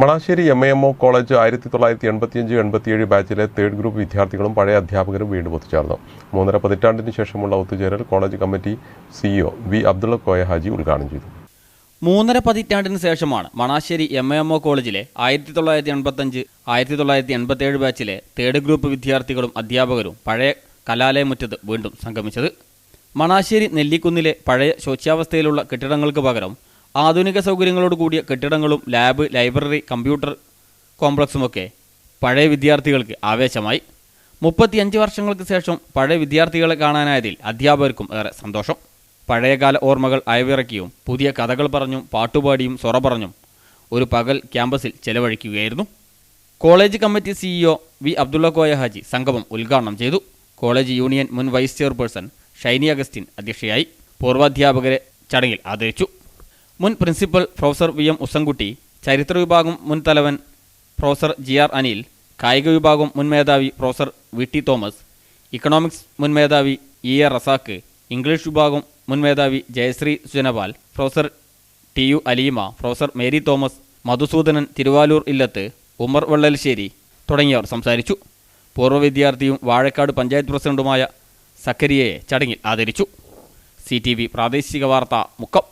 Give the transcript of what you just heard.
Manassery M A M O college ആയിരത്തി തൊള്ളായിരത്തി എൺപത്തിയഞ്ച് എൺപത്തിയേഴ് ബാച്ചിലെ തേർഡ് ഗ്രൂപ്പ് വിദ്യാർത്ഥികളും പഴയ അധ്യാപകരും വീണ്ടും ഒത്തുചേർന്നു. മൂന്നര പതിറ്റാണ്ടിന് ശേഷമുള്ള ഒത്തുചേരൽ college committee CEO V Abdulla Koya Haji ഉദ്ഘാടനം ചെയ്തു. മൂന്നര പതിറ്റാണ്ടിന് ശേഷമാണ് Manassery M A M O കോളേജിലെ ആയിരത്തി തൊള്ളായിരത്തി എൺപത്തഞ്ച് ആയിരത്തി തൊള്ളായിരത്തി എൺപത്തേഴ് ബാച്ചിലെ തേർഡ് ഗ്രൂപ്പ് വിദ്യാർത്ഥികളും അധ്യാപകരും പഴയ കലാലയമുറ്റത്ത് വീണ്ടും സംഗമിച്ചത്. മണാശ്ശേരി നെല്ലിക്കുന്നിലെ പഴയ ശോച്യാവസ്ഥയിലുള്ള കെട്ടിടങ്ങൾക്ക് പകരം ആധുനിക സൗകര്യങ്ങളോട് കൂടിയ കെട്ടിടങ്ങളും ലാബ് ലൈബ്രറി കമ്പ്യൂട്ടർ കോംപ്ലക്സുമൊക്കെ പഴയ വിദ്യാർത്ഥികൾക്ക് ആവേശമായി. മുപ്പത്തിയഞ്ച് വർഷങ്ങൾക്ക് ശേഷം പഴയ വിദ്യാർത്ഥികളെ കാണാനായതിൽ അധ്യാപകർക്കും ഏറെ സന്തോഷം. പഴയകാല ഓർമ്മകൾ അയവിറക്കിയും പുതിയ കഥകൾ പറഞ്ഞും പാട്ടുപാടിയും സൊറ പറഞ്ഞും ഒരു പകൽ ക്യാമ്പസിൽ ചെലവഴിക്കുകയായിരുന്നു. College committee CEO V Abdulla Koya Haji സംഗമം ഉദ്ഘാടനം ചെയ്തു. കോളേജ് യൂണിയൻ മുൻ വൈസ് ചെയർപേഴ്സൺ ഷൈനി അഗസ്റ്റിൻ അധ്യക്ഷയായി. പൂർവാധ്യാപകരെ ചടങ്ങിൽ ആദരിച്ചു. മുൻ principal professor V M Usankutty ചരിത്ര വിഭാഗം മുൻ തലവൻ പ്രൊഫസർ ജി ആർ അനിൽ കായിക വിഭാഗം മുൻ മേധാവി professor V T Thomas economics മുൻ മേധാവി ഇ എ റസാക്ക് ഇംഗ്ലീഷ് വിഭാഗം മുൻ മേധാവി Jayasree Sujanapal professor T U Aleema professor Mary Thomas Madhusoodanan Thiruvalur Illath Umar Vallalssery തുടങ്ങിയവർ സംസാരിച്ചു. പൂർവ വിദ്യാർത്ഥിയും വാഴക്കാട് പഞ്ചായത്ത് പ്രസിഡന്റുമായ സക്കരിയയെ ചടങ്ങിൽ ആദരിച്ചു. സി പ്രാദേശിക വാർത്ത മുക്കം.